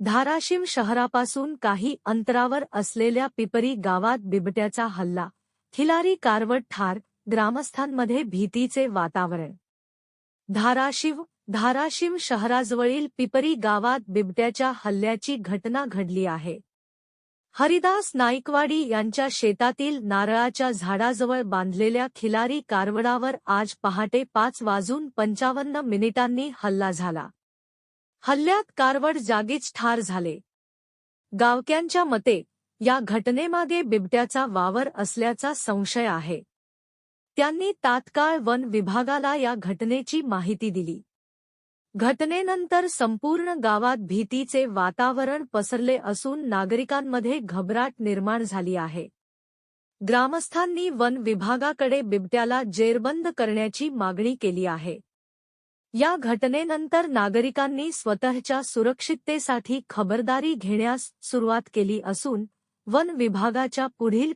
धाराशिम शहरापासून काही अंतरावर असलेल्या पिपरी गावात बिबट्याचा हल्ला. खिलारी कारवट ठार ग्रामस्थांमध्ये भीतीचे वातावरण. धाराशिव धाराशिम शहराजवळील पिपरी गावात बिबट्याच्या हल्ल्याची घटना घडली आहे. हरिदास नाईकवाडी यांच्या शेतातील नारळाच्या झाडाजवळ बांधलेल्या खिलारी कारवडावर आज पहाटे पाच वाजून पंचावन्न मिनिटांनी हल्ला झाला. हल्ल्यात कारवड जागीच ठार झाले. गावक्यांच्या मते या घटनेमागे बिबट्याचा वावर असल्याचा संशय आहे. त्यांनी तात्काळ वन विभागाला या घटनेची माहिती दिली. घटनेनंतर संपूर्ण गावात भीतीचे वातावरण पसरले असून नागरिकांमध्ये घबराट निर्माण झाली आहे. ग्रामस्थांनी वन विभागाकडे बिबट्याला जेरबंद करण्याची मागणी केली आहे. या घटनेनंतर नागरिकांनी स्वतःच्या सुरक्षिततेसाठी खबरदारी घेण्यास सुरुवात केली असून वन विभागाच्या पुढील